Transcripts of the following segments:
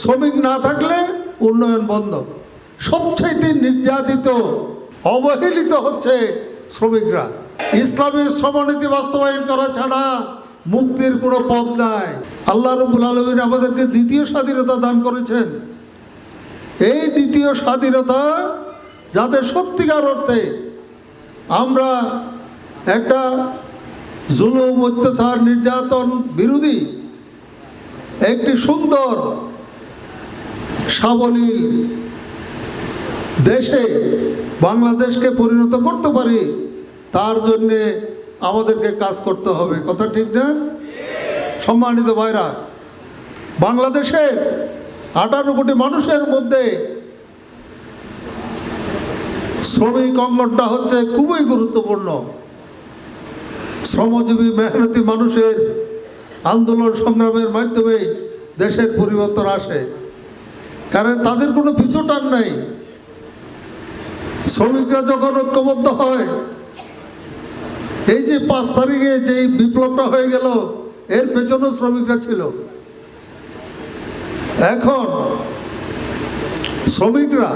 শ্রমিক না থাকলে উন্নয়ন বন্ধ। সবচাইতে নির্যাতিত, অবহেলিত হচ্ছে শ্রমিকরা। ইসলামী শ্রমনীতি বাস্তবায়ন করা ছাড়া মুক্তির কোনো পথ নাই। আল্লাহ রবুল আলমিন আমাদেরকে দ্বিতীয় স্বাধীনতা দান করেছেন। এই দ্বিতীয় স্বাধীনতা যাতে সত্যিকার অর্থে আমরা একটা জুলুম, অত্যাচার, নির্যাতন বিরোধী একটি সুন্দর সাবলীল দেশে বাংলাদেশকে পরিণত করতে পারি, তার জন্যে আমাদেরকে কাজ করতে হবে। কথা ঠিক না? সম্মানিত ভাইরা বাংলাদেশের আঠারো কোটি মানুষের মধ্যে শ্রমিক অঙ্গনটা হচ্ছে খুবই গুরুত্বপূর্ণ। শ্রমজীবী, মেহনতি মানুষের আন্দোলন সংগ্রামের মাধ্যমে দেশের পরিবর্তন আসে। কারণ তাদের কোনো পিছু টান নাই। শ্রমিকরা যখন ঐক্যবদ্ধ হয়, এই যে পাঁচ তারিখে যে বিপ্লবটা হয়ে গেল, এর পেছনেও শ্রমিকরা ছিল। এখন শ্রমিকরা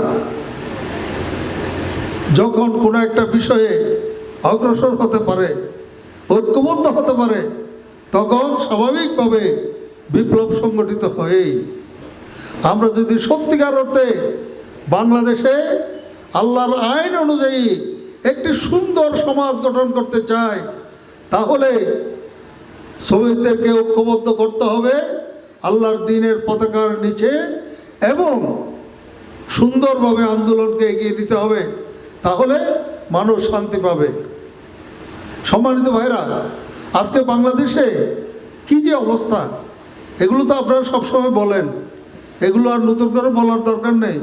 যখন কোনো একটা বিষয়ে অগ্রসর হতে পারে, ঐক্যবদ্ধ হতে পারে, তখন স্বাভাবিকভাবে বিপ্লব সংগঠিত হয়েই আমরা যদি সত্যিকার অর্থে বাংলাদেশে আল্লাহর আইন অনুযায়ী একটি সুন্দর সমাজ গঠন করতে চাই, তাহলে শ্রমিকদেরকে ঐক্যবদ্ধ করতে হবে, আল্লাহর দিনের পতাকার নিচে এবং সুন্দরভাবে আন্দোলনকে এগিয়ে নিতে হবে, তাহলে মানুষ শান্তি পাবে। সম্মানিত ভাইরা, আজকে বাংলাদেশে কি যে অবস্থা, এগুলো তো আপনারা সবসময় বলেন। এগুলো আর নতুন করে বলার দরকার নেই।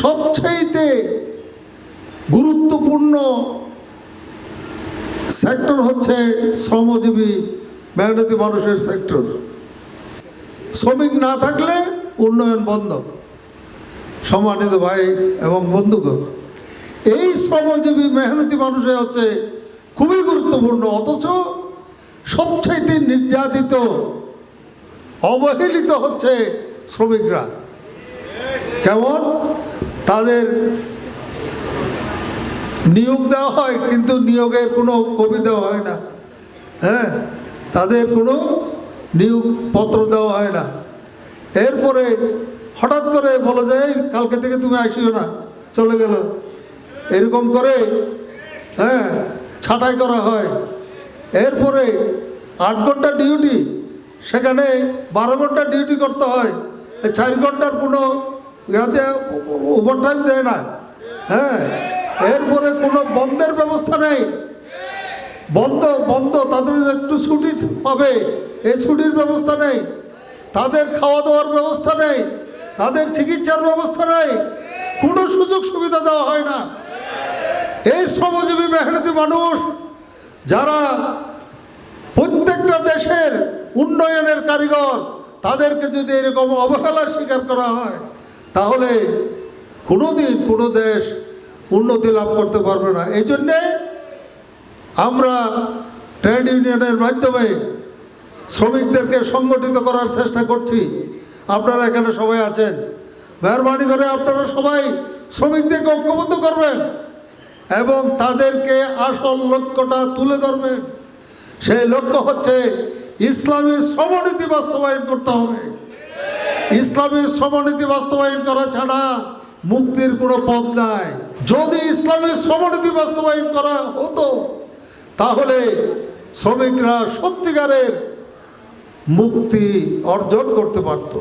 সবচাইতে গুরুত্বপূর্ণ সেক্টর হচ্ছে শ্রমজীবী, মেহনতি মানুষের সেক্টর। শ্রমিক না থাকলে উন্নয়ন বন্ধ। সম্মানিত ভাই এবং বন্ধুগণ, এই শ্রমজীবী, মেহনতি মানুষের হচ্ছে খুবই গুরুত্বপূর্ণ, অথচ সবচাইতে নির্যাতিত, অবহেলিত হচ্ছে শ্রমিকরা। কেমন? তাদের নিয়োগ দেওয়া হয়, কিন্তু নিয়োগের কোনো কপি দেওয়া হয় না। হ্যাঁ তাদের কোনো নিয়োগ পত্র দেওয়া হয় না। এরপরে হঠাৎ করে বলা যায় কালকে থেকে তুমি আসিও না, চলে গেল। এরকম করে হ্যাঁ ছাঁটাই করা হয়। এরপরে আট ঘণ্টা ডিউটি, সেখানে বারো ঘণ্টা ডিউটি করতে হয়। চার ঘণ্টার কোনো ইয়াতে ওভার টাইম দেয় না। হ্যাঁ এরপরে কোনো বন্ধের ব্যবস্থা নেই। বন্ধ বন্ধ, তাদের একটু ছুটি পাবে, এই ছুটির ব্যবস্থা নেই। তাদের খাওয়া দাওয়ার ব্যবস্থা নেই, তাদের চিকিৎসার ব্যবস্থা নেই। কোনো সুযোগ সুবিধা দেওয়া হয় না। এই শ্রমজীবী মেহনতি মানুষ, যারা প্রত্যেকটা দেশের উন্নয়নের কারিগর তাদেরকে যদি এরকম অবহেলার স্বীকার করা হয়, তাহলে কোনো দিন কোনো দেশ উন্নতি লাভ করতে পারবে না। এই জন্যে আমরা ট্রেড ইউনিয়নের মাধ্যমে শ্রমিকদেরকে সংগঠিত করার চেষ্টা করছি। আপনারা এখানে সবাই আছেন। মেহরবানি করে আপনারা সবাই শ্রমিকদেরকে ঐক্যবদ্ধ করবেন এবং তাদেরকে আসল লক্ষ্যটা তুলে ধরবেন। সেই লক্ষ্য হচ্ছে ইসলামী সমনীতি বাস্তবায়ন করতে হবে। ইসলামের সমনীতি বাস্তবায়ন করা ছাড়া মুক্তির কোনো পথ নাই। যদি ইসলামের সমনীতি বাস্তবায়ন করা হতো, তাহলে শ্রমিকরা সত্যিকারের মুক্তি অর্জন করতে পারত।